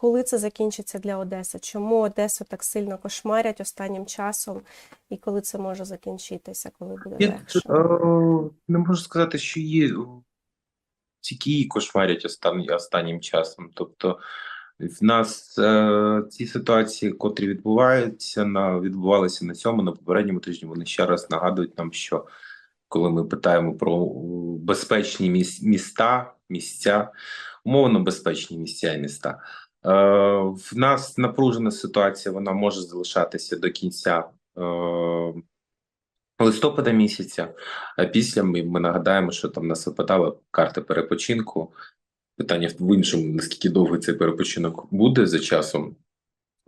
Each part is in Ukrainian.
коли це закінчиться для Одеси? Чому Одесу так сильно кошмарять останнім часом, і коли це може закінчитися, коли буде Я легше? не можу сказати, що є тільки її кошмарять останнім, останнім часом. Тобто в нас е, ці ситуації, котрі відбуваються, на відбувалися на цьому, на попередньому тижні. Вони ще раз нагадують нам, що коли ми питаємо про безпечні міс- міста, місця, умовно безпечні місця і міста. Е, в нас напружена ситуація, вона може залишатися до кінця. Е, листопада місяця. А після ми, ми нагадаємо, що там нас випадала карта перепочинку. Питання в іншому, наскільки довго цей перепочинок буде за часом.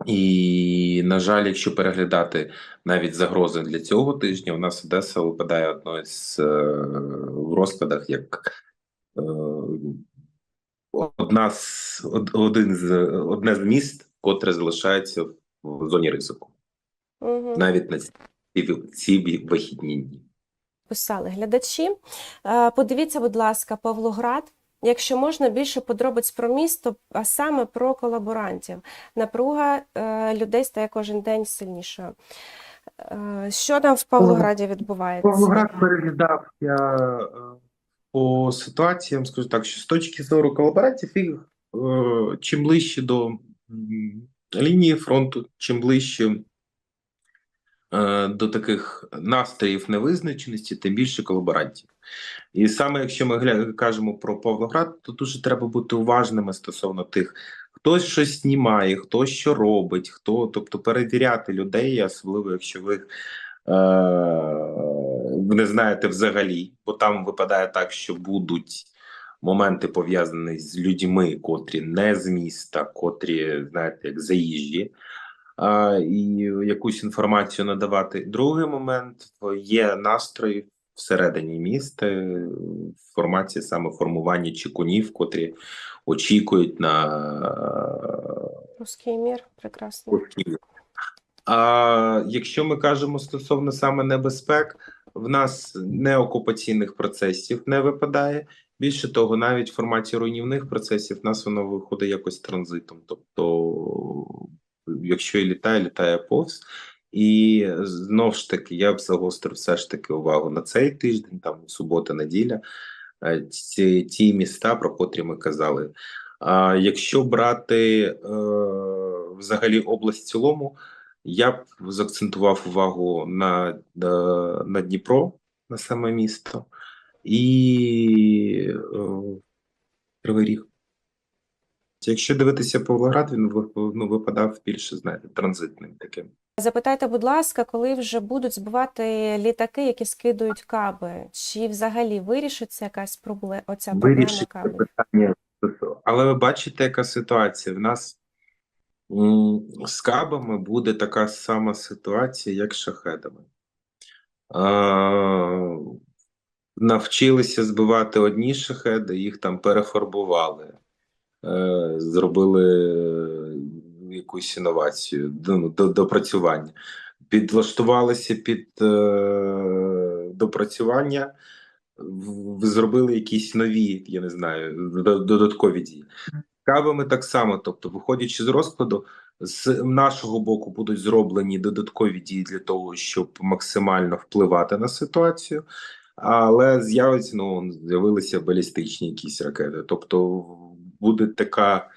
І, на жаль, якщо переглядати навіть загрози для цього тижня, у нас Одеса випадає одною з е, розкладах як е, одна з один з одне з міст, котре залишається в зоні ризику, Угу. навіть на ці, ці вихідні дні. Писали глядачі. Е, Подивіться, будь ласка, Павлоград. Якщо можна більше подробиць про місто, а саме про колаборантів. Напруга е, людей стає кожен день сильнішою. Е, Що там в Павлограді відбувається? Павлоград переглядав я по ситуаціям, скажу так, що з точки зору колаборантів, їх е, чим ближче до лінії фронту, чим ближче е, до таких настроїв невизначеності, тим більше колаборантів. І саме якщо ми кажемо про Павлоград, то дуже треба бути уважними стосовно тих, хтось щось знімає, хто що робить, хто, тобто перевіряти людей, особливо якщо ви е, не знаєте взагалі, бо там випадає так, що будуть моменти пов'язані з людьми, котрі не з міста, котрі, знаєте, як заїжджі. А, і якусь інформацію надавати. Другий момент є настрої всередині міста в форматі саме формування чекунів, котрі очікують на Руський мір, прекрасно. А якщо ми кажемо стосовно саме небезпек, в нас неокупаційних процесів не випадає. Більше того, навіть в форматі руйнівних процесів в нас воно виходить якось транзитом. Тобто, якщо і літає, літає повз. І знов ж таки, я б загострив все ж таки увагу на цей тиждень, там субота, неділя, е, ці, ті міста, про котрі ми казали. А якщо брати е, взагалі область в цілому, я б заакцентував увагу на, е, на Дніпро, на саме місто, і е, Кривий Ріг. Якщо дивитися Павлоград, він ну, випадав більше, знаєте, транзитним таким. Запитайте, будь ласка, коли вже будуть збивати літаки, які скидують каби? Чи взагалі вирішиться якась проблема? Оця проблема питання. Але ви бачите, яка ситуація? В нас з кабами буде така сама ситуація, як з шахедами. А, навчилися збивати одні шахеди, їх там перефарбували, е, зробили якусь інновацію, до, допрацювання. Підлаштувалися під е, допрацювання, зробили якісь нові, я не знаю, додаткові дії. Кавами так само, тобто, виходячи з розкладу, з нашого боку будуть зроблені додаткові дії для того, щоб максимально впливати на ситуацію, але з'явиться ну з'явилися балістичні якісь ракети. Тобто буде така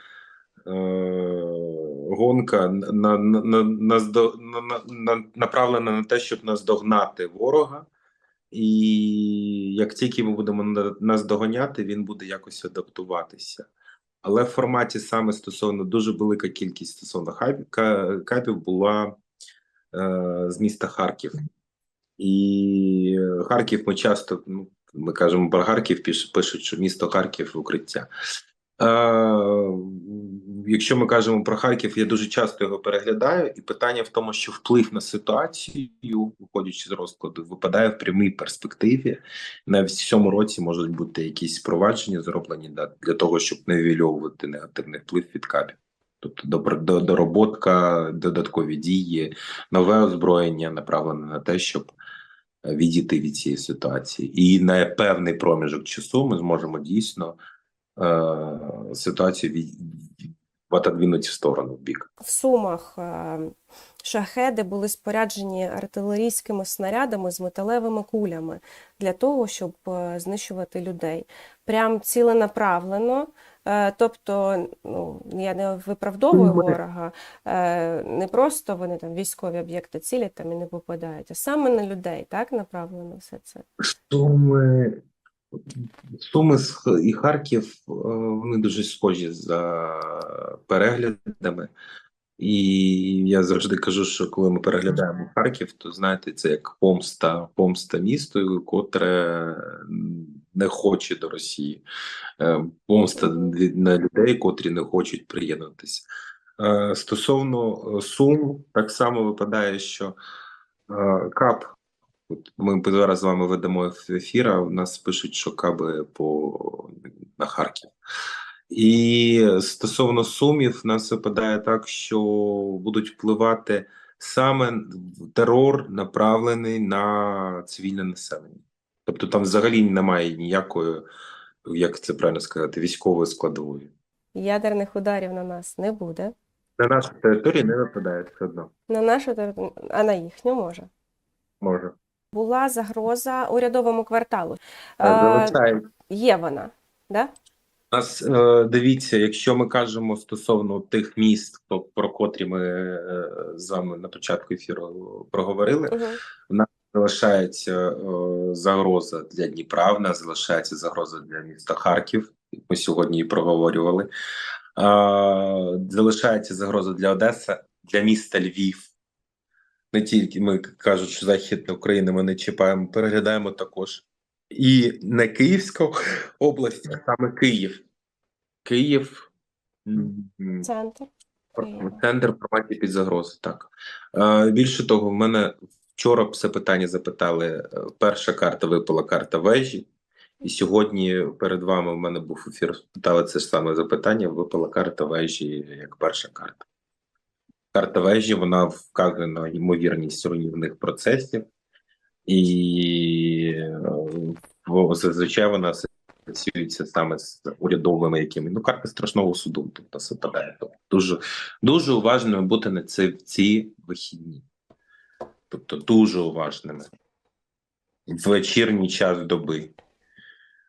е, гонка на, на, на, на, на, на, направлена на те, щоб наздогнати ворога. І як тільки ми будемо на- наздоганяти, він буде якось адаптуватися. Але в форматі саме стосовно дуже велика кількість стосовно хаб- капів була е, з міста Харків. І Харків ми часто, ну, ми кажемо про Харків, пишуть, що місто Харків укриття. Е, якщо ми кажемо про Харків, я дуже часто його переглядаю, і питання в тому, що вплив на ситуацію, виходячи з розкладу, випадає в прямій перспективі. Навіть в цьому році можуть бути якісь впровадження зроблені для того, щоб не нивелювати негативний вплив від кабів. Тобто дороботка, додаткові дії, нове озброєння направлене на те, щоб е, відійти від цієї ситуації. І на певний проміжок часу ми зможемо дійсно е, ситуацію від, отодвинуть в сторону в бік. В Сумах е, шахеди були споряджені артилерійськими снарядами з металевими кулями для того, щоб е, знищувати людей. Прям ціленаправлено. Е, Тобто, ну я не виправдовую ворога, не просто вони там військові об'єкти цілять там і не попадають, а саме на людей, так направлено все це. Суми, Суми і Харків е, вони дуже схожі за переглядами. І я завжди кажу, що коли ми переглядаємо Харків, то знаєте, це як помста, помста місту, котре не хоче до Росії, Е, помста на людей, котрі не хочуть приєднатися. Е, Стосовно Сум, так само випадає, що КАП От Ми зараз з вами ведемо ефір, а у нас пишуть, що каби по на Харків. І стосовно сумів, в нас випадає так, що будуть впливати саме терор, направлений на цивільне населення. Тобто там взагалі немає ніякої, як це правильно сказати, військової складової. Ядерних ударів на нас не буде. На нашу територію не випадає все одно. На нашу територію, а на їхню може. Може. Була загроза урядовому кварталу. Е, Е, Є вона, да? У Нас е, дивіться, якщо ми кажемо стосовно тих міст, про, про котрі ми з вами на початку ефіру проговорили, Угу. залишається е, загроза для Дніпра, в нас залишається загроза для міста Харків. Ми сьогодні її проговорювали. Залишається загроза для Одеси, для міста Львів. Не тільки ми кажуть, що Західна Україна ми не чіпаємо, переглядаємо також. І не Київська область, а саме Київ. Київ Центр. Центр в форматі під загрози. Так більше того, в мене вчора все питання запитали. Перша карта випала карта вежі, і сьогодні перед вами в мене був ефір. Питали це ж саме запитання. Випала карта вежі як перша карта. Карта вежі вона вказує на ймовірність руйнівних процесів, і е, зазвичай вона асоціюється саме з урядовими якими. Ну, карта страшного суду тут нас. Тобто дуже, дуже уважними бути на це в ці вихідні. Тобто дуже уважними. В вечірній час доби.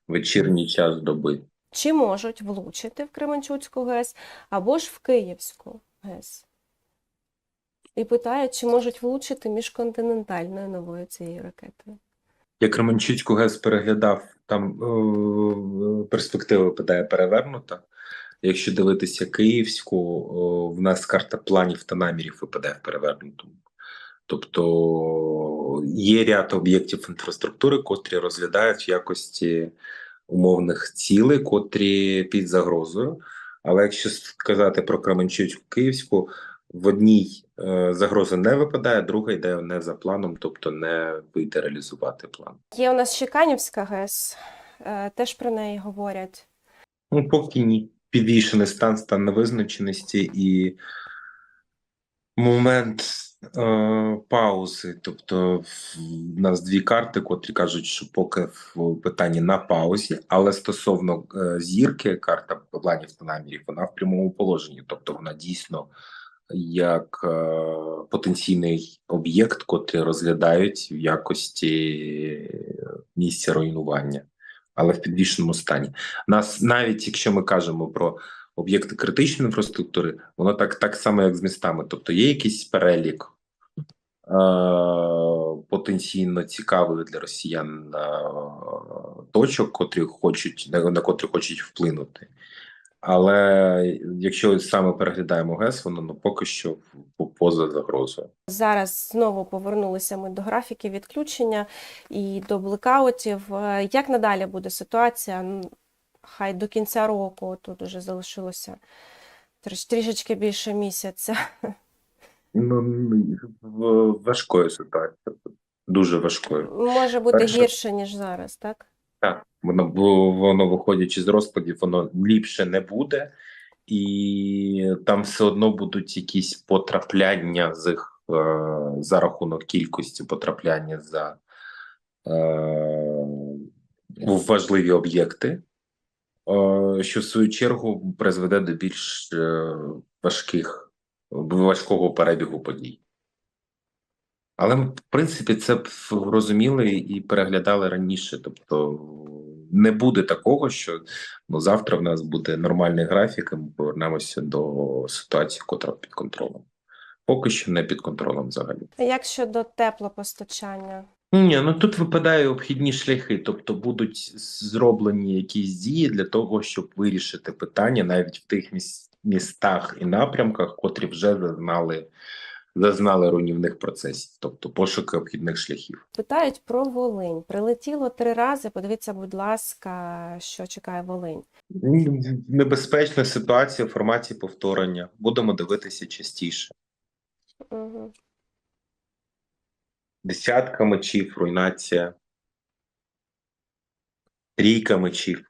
Вечірній час доби. Чи можуть влучити в Кременчуцьку ГЕС або ж в Київську ГЕС? І питають, чи можуть влучити міжконтинентальною новою цією ракетою. Я Кременчуцьку ГЕС переглядав, там е, перспектива питає перевернута. Якщо дивитися Київську, о, в нас карта планів та намірів випадає в перевернутому. Тобто є ряд об'єктів інфраструктури, котрі розглядають в якості умовних цілей, котрі під загрозою. Але якщо сказати про Кременчуцьку Київську, в одній е, загроза не випадає, друга йде не за планом, тобто не вийде реалізувати план. Є у нас Щеканівська ГЕС, е, теж про неї говорять. Ну, поки ні. Підвішений стан, стан невизначеності і момент е, паузи. Тобто, в нас дві карти, котрі кажуть, що поки в питанні на паузі, але стосовно е, зірки, карта планів та намірів, вона в прямому положенні, тобто вона дійсно як е, потенційний об'єкт, котрий розглядають в якості місця руйнування, але в підвішеному стані. Нас навіть якщо ми кажемо про об'єкти критичної інфраструктури, воно так, так само, як з містами. Тобто є якийсь перелік е, потенційно цікавих для росіян е, точок, котрі хочуть на котрі хочуть вплинути. Але якщо саме переглядаємо ГЕС, воно ну, поки що поза загрозою. Зараз знову повернулися ми до графіки відключення і до блекаутів. Е, Як надалі буде ситуація? Хай до кінця року тут уже залишилося трішечки більше місяця. Ну важкою ситуацією, дуже важкою. Може бути Перше- гірше, ніж зараз, так? Так, воно воно виходячи з розкладів, воно ліпше не буде, і там все одно будуть якісь потрапляння з їх е, за рахунок кількості потрапляння за е, в важливі об'єкти. е, що в свою чергу призведе до більш важких, важкого перебігу подій. Але в принципі це розуміли і переглядали раніше. Тобто не буде такого, що ну, завтра в нас буде нормальний графік, і ми повернемося до ситуації, котра під контролем. Поки що не під контролем взагалі. Як щодо теплопостачання? Ні, ну тут випадають обхідні шляхи, тобто будуть зроблені якісь дії для того, щоб вирішити питання навіть в тих міс- містах і напрямках, котрі вже зазнали, зазнали руйнівних процесів, тобто пошуки обхідних шляхів. Питають про Волинь. Прилетіло три рази. Подивіться, будь ласка, що чекає Волинь. Небезпечна ситуація в форматі повторення. Будемо дивитися частіше. Угу. Десятка мечів, руйнація, трійка мечів.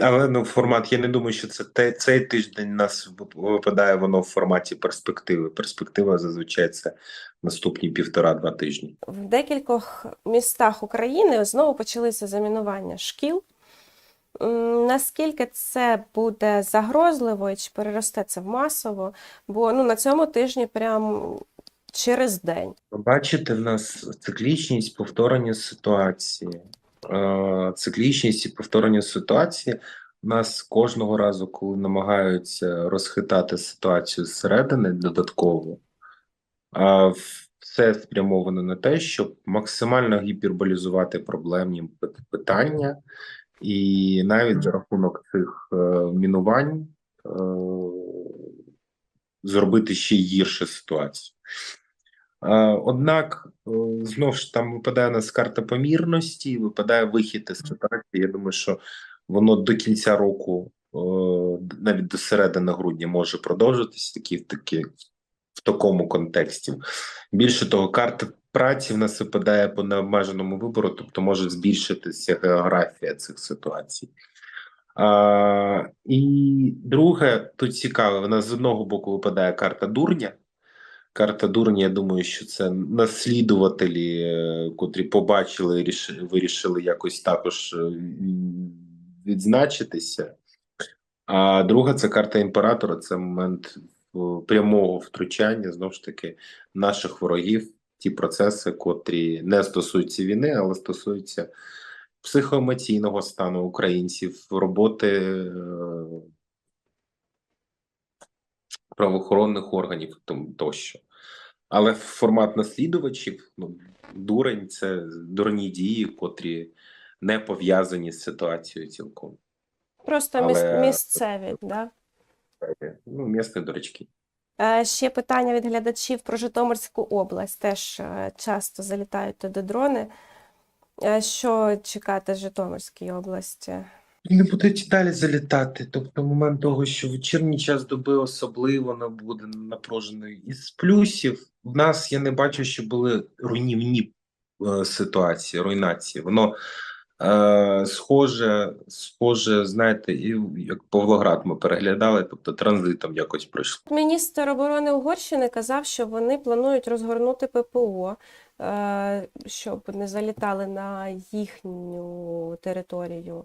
Але ну, формат, я не думаю, що це те, цей тиждень нас випадає воно в форматі перспективи. Перспектива зазвичай це наступні півтора-два тижні. В декількох містах України знову почалися замінування шкіл. Наскільки це буде загрозливо і чи переросте це в масово? Бо ну, на цьому тижні прям через день. Бачите, в нас циклічність повторення ситуації. Е, Циклічність і повторення ситуації. У нас кожного разу, коли намагаються розхитати ситуацію зсередини додатково, все спрямовано на те, щоб максимально гіперболізувати проблемні питання, і навіть за рахунок цих е, мінувань е, зробити ще гірше ситуацію. Е, Однак, е, знову ж там випадає нас карта помірності, випадає вихід із ситуації. Я думаю, що воно до кінця року, е, навіть до середини грудня, може продовжитися такі, такі, в такому контексті. Більше того, карта праці в нас випадає по необмеженому вибору, тобто може збільшитися географія цих ситуацій. А, і друге, тут цікаве, в нас з одного боку випадає карта дурня. Карта дурня, я думаю, що це наслідувателі, е, котрі побачили ріш- вирішили якось також е, відзначитися. А друга це карта імператора, це момент е, прямого втручання знову ж таки наших ворогів, ті процеси, котрі не стосуються війни, але стосуються психоемоційного стану українців, роботи е, правоохоронних органів тощо. Але формат наслідувачів, ну, дурень це дурні дії, котрі не пов'язані з ситуацією цілком. Просто Але- місцеві. Да? Ну, місні дурачки. Е, Ще питання від глядачів про Житомирську область. Теж е, часто залітають туди дрони. Е, Що чекати з Житомирської області? Не будуть далі залітати. Тобто, момент того, що вечірній час доби особливо не буде напружений. Із плюсів в нас я не бачу, що були руйнівні е, ситуації, руйнації. Воно е, схоже, схоже, знаєте, і як Павлоград ми переглядали, тобто транзитом якось пройшло. Міністр оборони Угорщини казав, що вони планують розгорнути ППО, е, щоб не залітали на їхню територію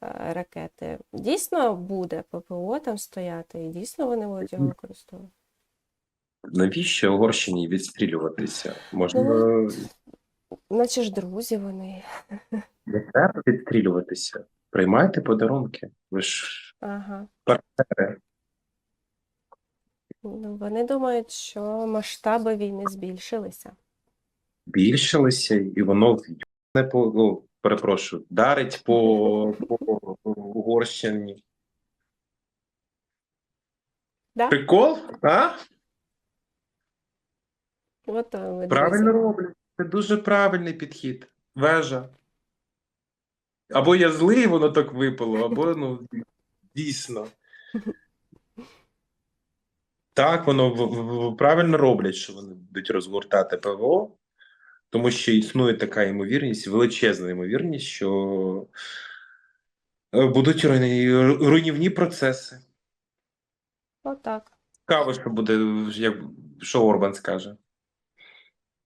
ракети. Дійсно буде ППО там стояти, і дійсно вони будуть його використовувати. Навіщо Угорщині відстрілюватися? Можна Ну, Наче ж друзі вони. не треба відстрілюватися. Приймайте подарунки. Ви ж Ага. партнери. Ну, Вони думають, що масштаби війни збільшилися. збільшилися, і воно не по ну, перепрошую, дарить по, по Угорщині. Да? Прикол? А? От, ви Правильно друзі. роблять. Це дуже правильний підхід. Вежа. Або я злий, воно так випало, або ну дійсно. Так, воно в- в- в- правильно роблять, що вони будуть розгортати ПВО, тому що існує така ймовірність, величезна ймовірність, що е, будуть руйні- руйнівні процеси. Отак. Цікаво, що буде, як що Орбан скаже.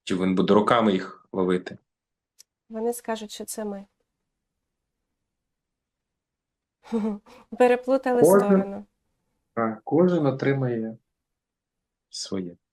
Чи він буде руками їх ловити? Вони скажуть, що це ми. Переплутали Кожен- сторону. А кожен отримає своє.